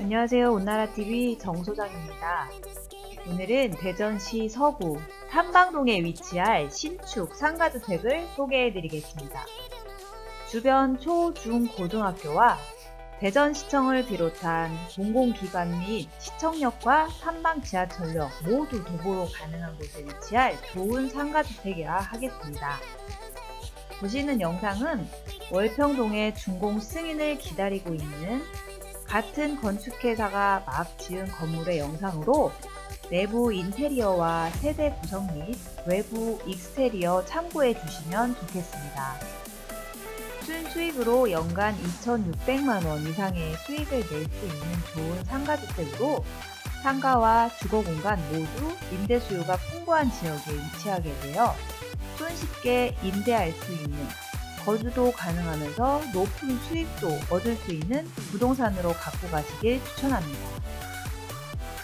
안녕하세요. 온나라TV 정소장입니다. 오늘은 대전시 서구 탐방동에 위치할 신축 상가주택을 소개해 드리겠습니다. 주변 초, 중, 고등학교와 대전시청을 비롯한 공공기관 및 시청역과 탐방 지하철역 모두 도보로 가능한 곳에 위치할 좋은 상가주택이라 하겠습니다. 보시는 영상은 월평동의 준공 승인을 기다리고 있는 같은 건축회사가 막 지은 건물의 영상으로 내부 인테리어와 세대 구성 및 외부 익스테리어 참고해 주시면 좋겠습니다. 순수익으로 연간 2,600만원 이상의 수익을 낼 수 있는 좋은 상가주택으로 상가와 주거공간 모두 임대 수요가 풍부한 지역에 위치하게 되어 손쉽게 임대할 수 있는 거주도 가능하면서 높은 수익도 얻을 수 있는 부동산으로 갖고 가시길 추천합니다.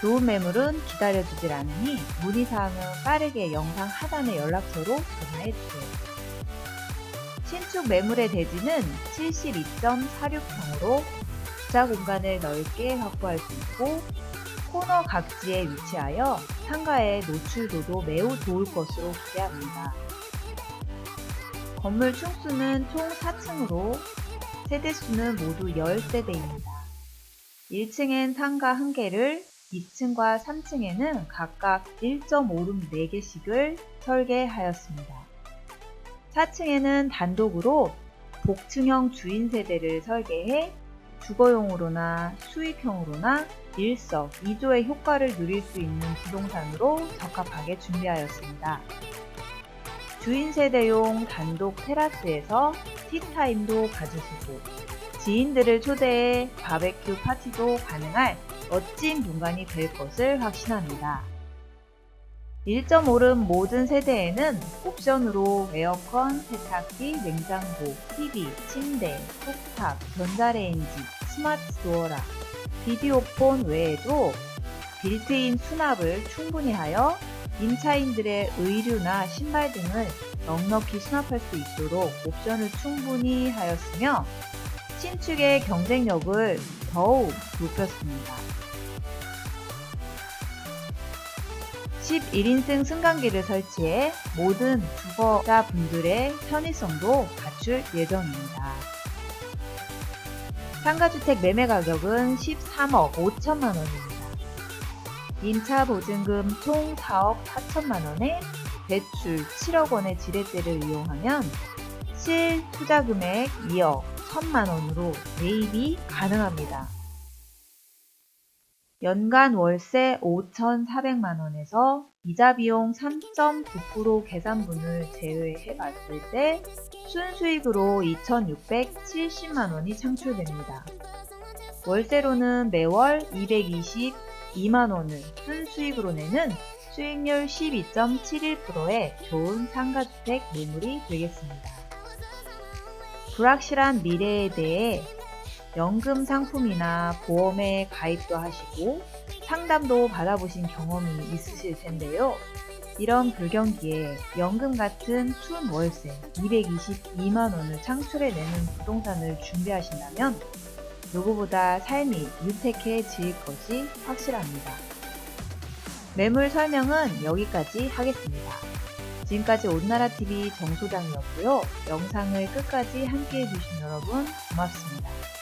좋은 매물은 기다려주질 않으니 문의사항은 빠르게 영상 하단의 연락처로 전화해주세요. 신축 매물의 대지는 72.46평으로 주차 공간을 넓게 확보할 수 있고 코너 각지에 위치하여 상가의 노출도도 매우 좋을 것으로 기대합니다. 건물 층수는 총 4층으로 세대수는 모두 10세대입니다. 1층엔 상가 1개를 2층과 3층에는 각각 1.5룸 4개씩을 설계하였습니다. 4층에는 단독으로 복층형 주인 세대를 설계해 주거용으로나 수익형으로나 일석, 2조의 효과를 누릴 수 있는 부동산으로 적합하게 준비하였습니다. 주인 세대용 단독 테라스에서 티타임도 가지시고 지인들을 초대해 바베큐 파티도 가능할 멋진 공간이 될 것을 확신합니다. 1.5룸 모든 세대에는 옵션으로 에어컨, 세탁기, 냉장고, TV, 침대, 쿡탑, 전자레인지, 스마트 도어라, 비디오폰 외에도 빌트인 수납을 충분히 하여 임차인들의 의류나 신발 등을 넉넉히 수납할 수 있도록 옵션을 충분히 하였으며 신축의 경쟁력을 더욱 높였습니다. 11인승 승강기를 설치해 모든 주거자분들의 편의성도 갖출 예정입니다. 상가주택 매매 가격은 13억 5천만 원입니다. 임차 보증금 총 4억 4천만 원에 대출 7억 원의 지렛대를 이용하면 실 투자 금액 2억 1천만 원으로 매입이 가능합니다. 연간 월세 5,400만 원에서 이자 비용 3.9% 계산분을 제외해 봤을 때 순수익으로 2,670만 원이 창출됩니다. 월세로는 매월 222만 원을 순수익으로 내는 수익률 12.71%의 좋은 상가주택 매물이 되겠습니다. 불확실한 미래에 대해 연금 상품이나 보험에 가입도 하시고 상담도 받아보신 경험이 있으실 텐데요. 이런 불경기에 연금 같은 순월세 222만 원을 창출해내는 부동산을 준비하신다면 누구보다 삶이 유택해질 것이 확실합니다. 매물 설명은 여기까지 하겠습니다. 지금까지 온나라TV 정소장이었고요. 영상을 끝까지 함께 해주신 여러분 고맙습니다.